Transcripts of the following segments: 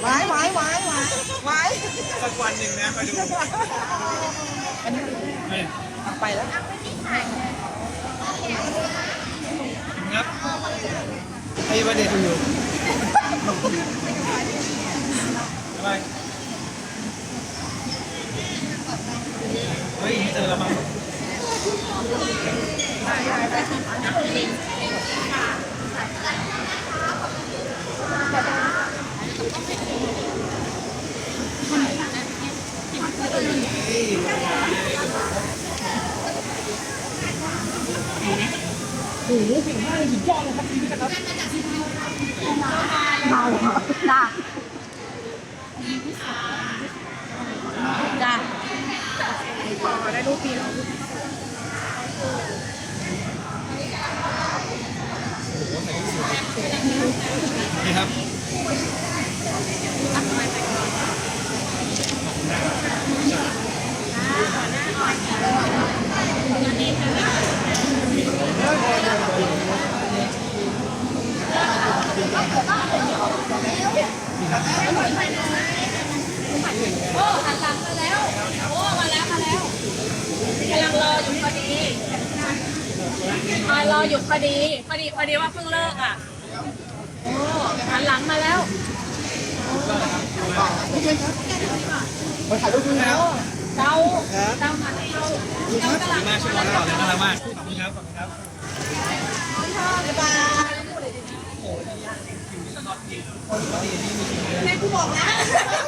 ไว้ไว้ไว้ไว้ไว้สักวันหนึ่งนะไปดูไปแล้วครับไอ้ประเด็นอยู่อะไรเฮ้ยเจอแล้วมั้ง เมาจ้าจ้าได้รูปปีแล้วนี่ครับโอ้หันหลังมาแล้วโอ้มาแล้วมาแล้ว กำลังรออยู่พอดีรออยู่พอดี พอดี พอดีว่าเพิ่งเลิกอะ โอ้หันหลังมาแล้ว มาถ่ายรูปด้วยนะเดาเดามาเดาเดากำลังมากช่วยเราตลอดเลยน่ารักมาก ขอบคุณครับ ขอบคุณครับบ๊ายบายเนี่ยกูบอกแล้ว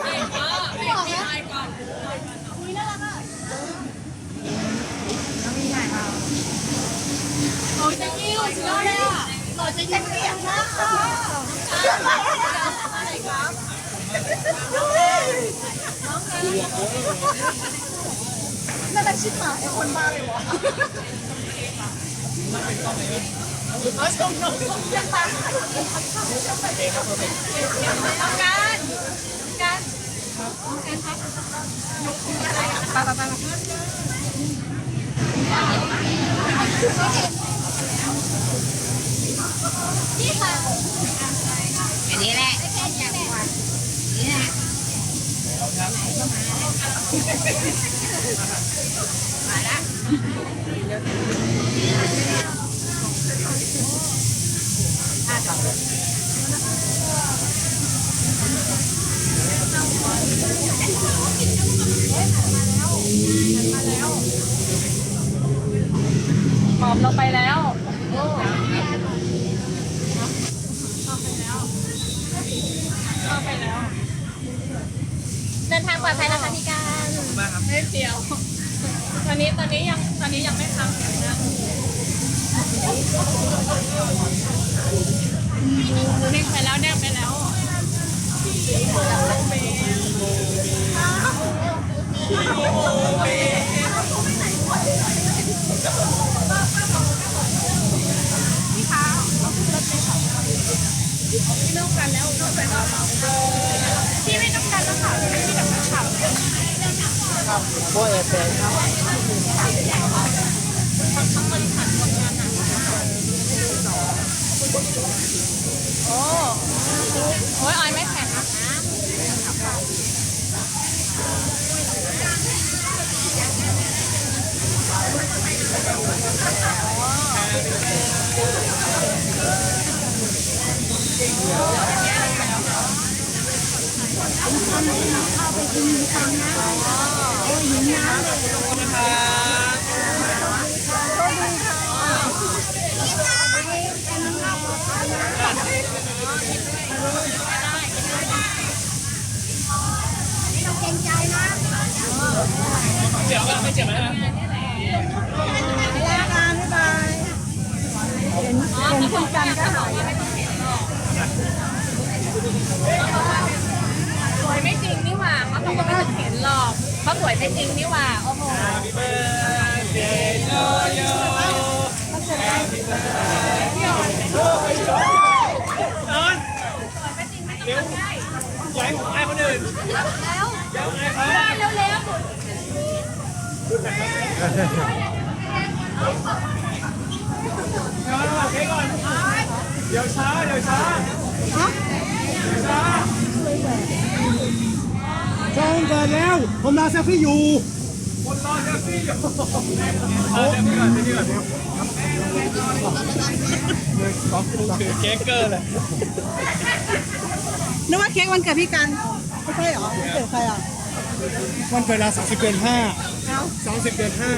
เด็กเออเด็กที่ไอก่อนโอ้ยจะกิ้วสุดยอดเลยอะหล่อจะยังเปียกมากค่ะ น่าจะชิบหายไอ้คนบ้าเลยวะเอาชมน้องยังตามต้องการการการครับไปไปไปอันนี้แหละนี่แหละมาละ หอมเราไปแล้วโอ้เข้าไปแล้วเดินทางปลอดภัยนะคะพี่ก บ้างครับไม่เดียว ตอนนี้ตอนนี้ยังตอนนี้ยังไม่ทำนะนี่งไปแล้วนี่งไปแล้วพี่คะเขาขึ้นรถไปค่ะไม่ต้องการแล้วไม่ต้องการแล้วพี่ไม่ต้องการแล้วค่ะพี่ไม่ต้องการข่าว โบ้เอฟเฟนโอ้โอ้ยออยไหม แข็งนะสวยไม่จริงนี่หว่าเขาต้องไม่เห็นหรอกเขาสวยไม่จริงนี่หว่าโอ้โหร็วย้ายของไอ้คนอื่น แล้วเร็วเร็วเดี๋ยวเราเค้กก่อนเดี๋ยวช้า เดี๋ยวช้าเดี๋ยวช้าจองเกิดแล้ว ผมรอเซลฟี่อยู่คนรอเซลฟี่อยู่เอาเซลฟี่ก่อนเซลฟี่ก่อนคือเค้กเกอร์เลยนึกว่าเค้กวันเกิดพี่กัน ไม่ใช่เหรอวันเกิดใครอะวันเวลาสามสิบเดือนห้าเอ้าสามสิบเดือนห้า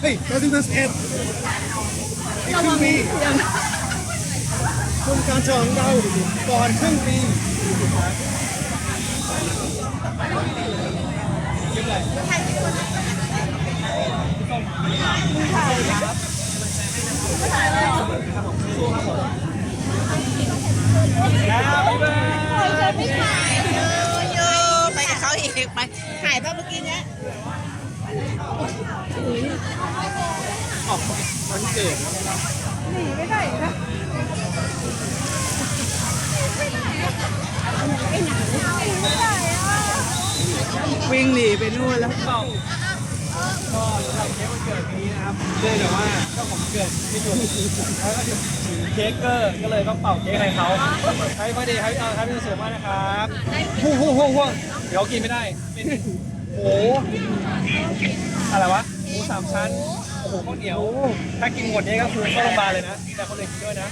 เฮ้ยสามสิบเดือนสิบเอ็ดอีกครึ่งปีคุณการฉลองเราก่อนครึ่งปีไม่ถ่ายเยอะเยอะไป กับเขาอีกไปถ่ายป่ะเมื่อกี้เนี้ยออกวันเกิดหนีไม่ได้นะวิ่งหนีไปนู่นแล้วก็ก็สำหรับเค้กวันเกิดปีนี้นะครับเนื่องจากว่า เจ้าของวันเกิดที่อยู่แล้วก็ถือเค้กเกอร์ก็เลยต้องเป่าเค้กให้เขาใช้พอดีครับเอาครับพี่สุขมากนะครับห่วงห่วงห่วงห่วงเดี๋ยวกินไม่ได้เป็นหอะไรวะหมูสามชั้นโอ้โหข้าวเหนียว ถ้ากินหมดนี้ก็คือเข้าโรงพยาบาลเลยนะแต่คนอื่นกินด้วยนะ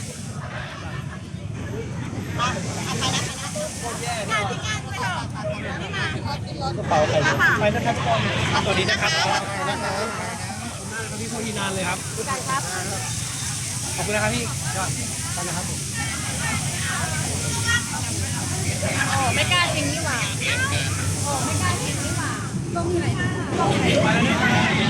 กระเป๋าใครไปนะครับทุกคนสวัสดีนะครับ พี่โคตรนานเลยครับ ขอบคุณนะครับพี่ยอดขอบคุณนะครับผมโอ้ไม่กล้าจริงนี่หว่าโอ้ไม่กล้าจริงนี่หว่าตรงไหนไปแล้วเนี่ย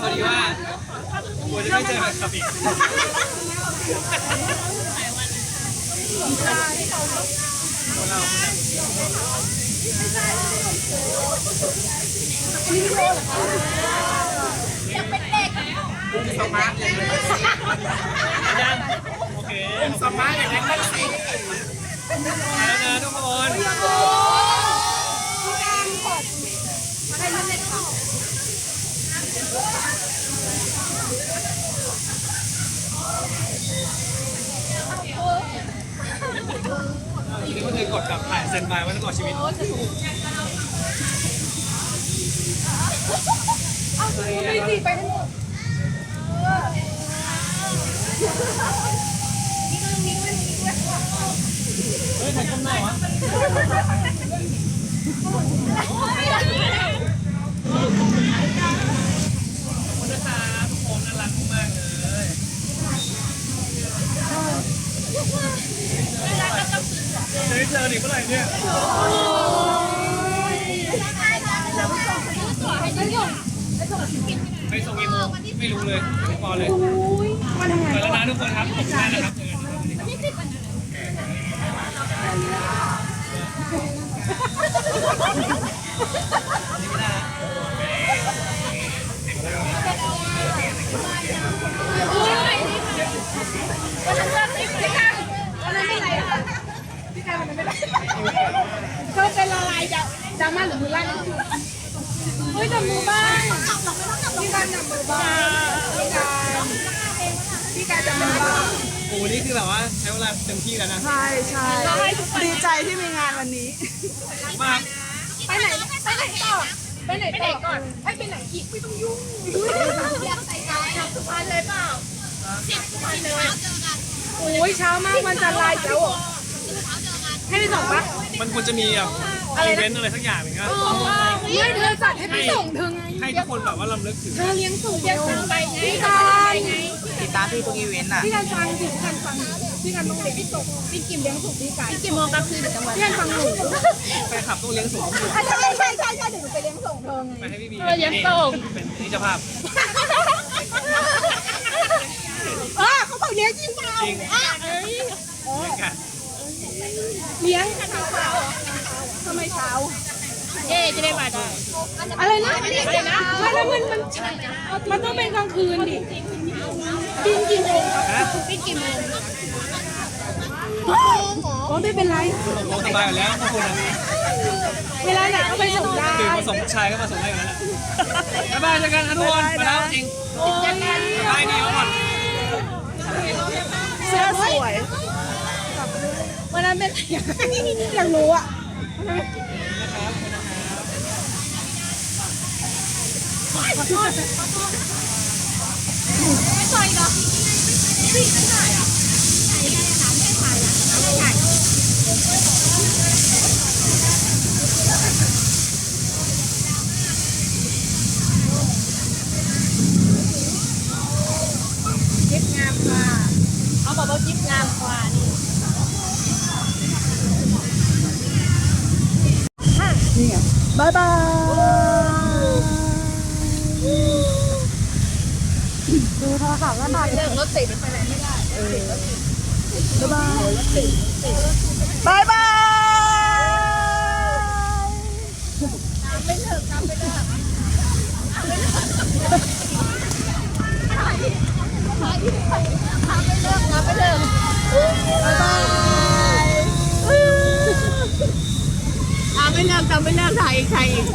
พอดีว่ากลัวจะไม่เจอแฟนคลับอีกยังโอเคสมาร์ทอย่างนั้นก็สิแล้วนะทุกคน ทีนี้ กดกับถ่ายเซ็นบายไว้ตลอดชีวิตไม่สิไปได้หมดเฮ้ยถ่ายก้มหน้าวะคนนะครับทุกคนน่ารักมากเลยเจอเจอออีกเมื่อไหร่เนี่ยไปส่งกี่โมงไม่รู้เลยไม่พอเลยไปแล้วนะทุกคนครับขอบคุณมากนะครับเจอกันนะครับ วันนั้นเลิกสิพี่กันวันนั้นไม่ไรค่ะพี่กันวันนั้นไม่ไรเธอเป็นอะไร จะจะมาหรือมือลั่นเฮ้ยจับมือบ้างพี่กันจับมือบ้างพี่กันพี่กันจับมือบ้างโอ้โหนี่คือแบบว่าใช้เวลาเต็มที่แล้วนะ ใช่ใช่ดีใจที่มีงานวันนี้ มาก ไปไหนไปไหนต่อไปไหนต่อก่อนให้ไปไหนอีกไม่ต้องยุ่งอยากใส่กายทำสุพรรณเลยเปล่าสิบสุพรรณเลยโอ้ยเช้ามากมันจะลายเจ้าให้ไปส่งปะมันควรจะมีแบบ อีเวนต์อะไรสักอย่างหนึ่งนะเนี่ยเธอจัดให้ไปส่งเธอไงให้ทุกคนแบบว่าลำลึกถึงเธอเลี้ยงส่งเลี้ยงส่งไปไงพี่การติดตามพี่ทุกอีเวนต์อะ พี่การฟังสิพี่การฟังพี่การต้องเลี้ยงพี่ส่งพี่กิมเลี้ยงส่งพี่การกี่โมงกลางคืนหรือกลางวันพี่การฟังหนูแฟนคลับต้องเลี้ยงส่งทุกคนใช่ใช่ใช่ใช่เดี๋ยวหนูไปเลี้ยงส่งเธอไง ไปให้พี่บีเออเลี้ยงส่งเป็นนี่เจ้าภาพ เออเขาบอกเลี้ยงจริงเปล่าจริง อะเอ้ย เลี้ยงกัน เลี้ยงเช้าเช้าทำไมเช้าเอ๊จะได้มาได้อะไรนะอะไรนะไม่แล้วมันมันมันต้องเป็นกลางคืนดิบินกี่โมงนะบินกี่โมงโอ้ไม่เป็นไรผมสบายอยู่แล้วทุกคนนะเวลาไหนก็ไปส่งได้ตื่นมาส่งผู้ชายก็มาส่งได้อยู่แล้วแหละบ๊ายบายเจอกันนะทุกคนมาแล้วจริงยังไงบายดีเอาก่อนเสื้อสวย วันนั้นเป็นอะไรอยากรู้อะจิ๊บงามกว่าเขาบอกว่าจิ๊บงามกว่านี่ บายบาย ดูโทรศัพท์แล้วหน่อยเรื่องรถติดไปไหนไม่ได้บายบายบายไม่เลิกกันไม่เลิกไม่เลิกไม่เลิกบายบายอะไม่เลิกกันไม่เลิกถ่ายอีกถ่ายอีก